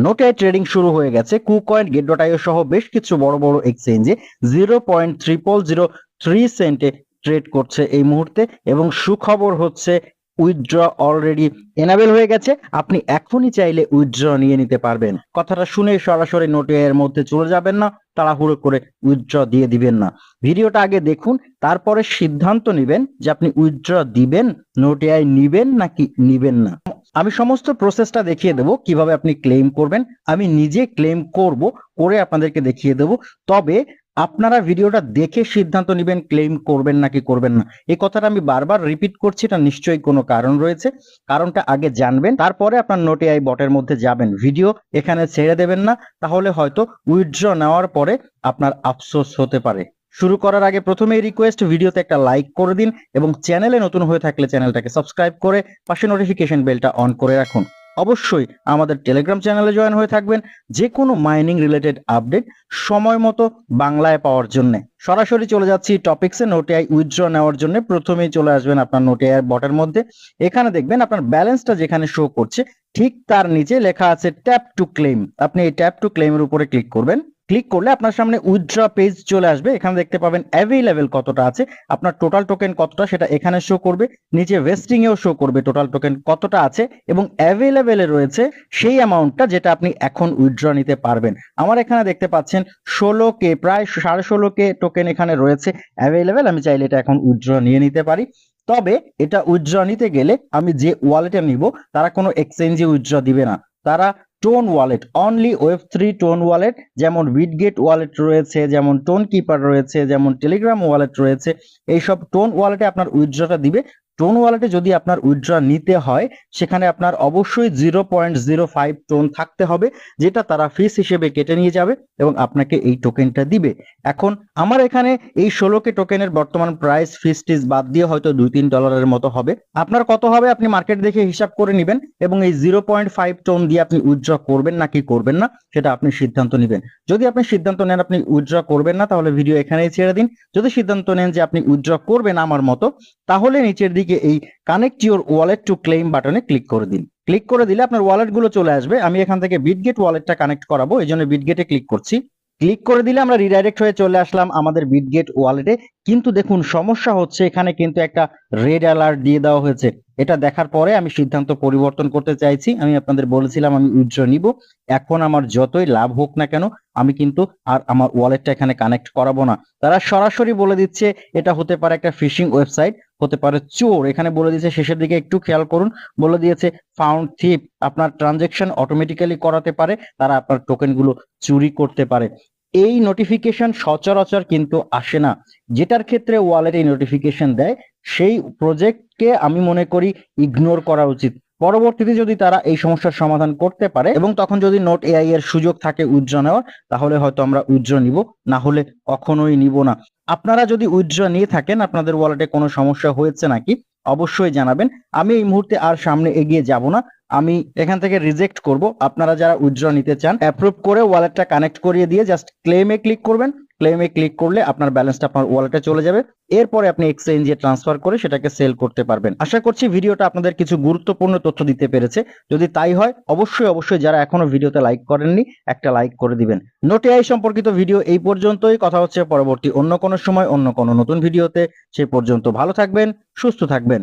নোটিআই trading শুরু হয়ে গেছে। কুকয়েন গেডোটাইও ডট সহ বেশ কিছু বড় বড় এক্সচেঞ্জে zero point triple zero three সেন্টে trade করছে এই মুহূর্তে এবং সুখবর হচ্ছে উইথড্র অলরেডি এনাবেল হয়ে গেছে, আপনি এখনই চাইলে উইথড্র নিয়ে নিতে পারবেন। কথাটা শুনে সরাসরি নোটিআই এর মধ্যে চলে যাবেন না, তাড়াহুড়ো করে উইথড্র দিয়ে দিবেন না। ভিডিওটা আগে দেখুন, তারপরে সিদ্ধান্ত নেবেন যে আপনি উইথড্র দিবেন নোটিআই নিবেন নাকি নিবেন না। আমি সমস্ত প্রসেসটা দেখিয়ে দেবো, কীভাবে আপনি ক্লেম করবেন। আমি নিজে ক্লেম করব, করে আপনাদেরকে দেখিয়ে দেবো। তবে আপনারা ভিডিওটা দেখে সিদ্ধান্ত নেবেন ক্লেম করবেন নাকি করবেন না। এই কথাটা আমি বারবার রিপিট করছি, এটা নিশ্চয়ই কোনো কারণ রয়েছে। কারণটা আগে জানবেন, তারপরে আপনার নোটে আই বটের মধ্যে যাবেন। ভিডিও এখানে ছেড়ে দেবেন না, তাহলে হয়তো উইথড্র নেওয়ার পরে আপনার আফসোস হতে পারে। শুরু করার আগে প্রথমেই রিকোয়েস্ট ভিডিওতে একটা লাইক করে দিন এবং চ্যানেলে নতুন হয়ে থাকলে চ্যানেলটাকে সাবস্ক্রাইব করে পাশে নোটিফিকেশন বেলটা অন করে রাখুন। অবশ্যই আমাদের টেলিগ্রাম চ্যানেলে জয়েন হয়ে থাকবেন যে কোনো মাইনিং রিলেটেড আপডেট সময় মতো বাংলায় পাওয়ার জন্য। সরাসরি চলে যাচ্ছি টপিক্সে নোটিআই উইথড্র নেওয়ার জন্য। প্রথমেই চলে আসবেন আপনার নোটিআই বটের মধ্যে। এখানে দেখবেন আপনার ব্যালেন্সটা যেখানে শো করছে, ঠিক তার নিচে লেখা আছে ট্যাপ টু ক্লেম আপনি এই ট্যাপ টু ক্লেমের উপরে ক্লিক করবেন। ক্লিক করলে আপনার সামনে উইথড্র পেজ চলে আসবে। এখানে দেখতে পাবেন অ্যাভেলেবেল কতটা আছে। আপনার টোটাল টোকেন কতটা সেটা এখানে শো করবে। নিচে ভেস্টিং এও শো করবে টোটাল টোকেন কতটা আছে এবং অ্যাভেলেবেলে রয়েছে সেই অ্যামাউন্টটা যেটা আপনি এখন উইথড্র নিতে পারবেন। আমার এখানে দেখতে পাচ্ছেন ষোলো কে, প্রায় সাড়ে ষোলো কে টোকেন এখানে রয়েছে অ্যাভেলেবেল আমি চাইলে এটা এখন উইথড্র নিয়ে নিতে পারি। তবে এটা উইথড্র নিতে গেলে আমি যে ওয়ালেটে নিব, তারা কোনো এক্সচেঞ্জে উইথড্র দিবে না। তারা TON wallet only web three TON wallet, যেমন বিটগেট ওয়ালেট রয়েছে, যেমন টোন কিপার রয়েছে, যেমন টেলিগ্রাম ওয়ালেট রয়েছে, এইসব টোন ওয়ালেটে আপনার উইথড্রটা দিবে। টোন ওয়ালেটে যদি আপনার উইথড্র নিতে হয়, সেখানে আপনার অবশ্যই zero point zero five TON থাকতে হবে, যেটা তারা ফিস হিসেবে কেটে নিয়ে যাবে এবং আপনাকে এই টোকেনটা দিবে। এখন আমার এখানে এই ষোলোকে টোকেনের বর্তমান প্রাইস ফিস টিস বাদ দিয়ে হয়তো দুই তিন ডলারের মতো হবে। আপনার কত হবে আপনি মার্কেট দেখে হিসাব করে নেবেন এবং এই জিরো পয়েন্ট ফাইভ টোন দিয়ে আপনি উইথড্র করবেন নাকি করবেন না, সেটা আপনি সিদ্ধান্ত নেবেন। যদি আপনি সিদ্ধান্ত নেন আপনি উইথড্র করবেন না, তাহলে ভিডিও এখানেই ছেড়ে দিন। যদি সিদ্ধান্ত নেন যে আপনি উইথড্র করবেন আমার মতো, তাহলে নিচের দিকে এই connect your wallet to claim বাটনে ক্লিক করে দিন। ক্লিক করে দিলে আপনার ওয়ালেটগুলো চলে আসবে। আমি এখান থেকে বিটগেট ওয়ালেটটা কানেক্ট করাবো, এই জন্য বিটগেটে ক্লিক করছি। ক্লিক করে দিলে আমরা রিডাইরেক্ট হয়ে চলে আসলাম আমাদের বিটগেট ওয়ালেটে কিন্তু দেখুন, সমস্যা হচ্ছে এখানে কিন্তু একটা রেড অ্যালার্ট দিয়ে দেওয়া হয়েছে। এটা দেখার পরে আমি সিদ্ধান্ত পরিবর্তন করতে চাইছি। আমি আপনাদের বলেছিলাম আমি উইথড্র নিব। এখন আমার যতই লাভ হোক না কেন, আমি কিন্তু আর আমার ওয়ালেটটা এখানে কানেক্ট করাবো না। তারা সরাসরি বলে দিচ্ছে, এটা হতে পারে একটা ফিশিং ওয়েবসাইট হতে পারে চোর। এখানে বলে দিয়েছে, শেষের দিকে একটু খেয়াল করুন। বলে দিয়েছে ফাউন্ড থিপ আপনার ট্রানজেকশন অটোমেটিক্যালি করাতে পারে, তারা আপনার টোকেনগুলো চুরি করতে পারে। এই নোটিফিকেশন সচরাচর কিন্তু আসে না। যেটার ক্ষেত্রে ওয়ালেট এই নোটিফিকেশন দেয়, সেই প্রজেক্টকে আমি মনে করি ইগনোর করা উচিত। পরবর্তীতে যদি তারা এই সমস্যার সমাধান করতে পারে এবং তখন যদি নোট এআই এর সুযোগ থাকে উইথড্র নেওয়ার, তাহলে হয়তো আমরা উইথড্র নিব, না হলে কখনোই নিব না। আপনারা যদি উইথড্র নিয়ে থাকেন, আপনাদের ওয়ালেটে কোনো সমস্যা হয়েছে নাকি, অবশ্যই জানাবেন। আমি এই মুহূর্তে আর সামনে এগিয়ে যাব না। আমি এখান থেকে রিজেক্ট করব। আপনারা যারা উইথড্র নিতে চান অ্যাপ্রুভ করে ওয়ালেটটা কানেক্ট করিয়ে দিয়ে জাস্ট ক্লেমে ক্লিক করবেন। ক্লেমে ক্লিক করলে আপনার ব্যালেন্সটা আপনার ওয়ালেটে চলে যাবে। এরপরে আপনি এক্সচেঞ্জে ট্রান্সফার করে সেটাকে সেল করতে পারবেন। আশা করছি ভিডিওটা আপনাদের কিছু গুরুত্বপূর্ণ তথ্য দিতে পেরেছে। যদি তাই হয়, অবশ্যই অবশ্যই যারা এখনও ভিডিওতে লাইক করেননি, একটা লাইক করে দিবেন। নোটিআই সম্পর্কিত ভিডিও এই পর্যন্তই। কথা হচ্ছে পরবর্তী অন্য কোনো সময়, অন্য কোনো নতুন ভিডিওতে। সে পর্যন্ত ভালো থাকবেন, সুস্থ থাকবেন।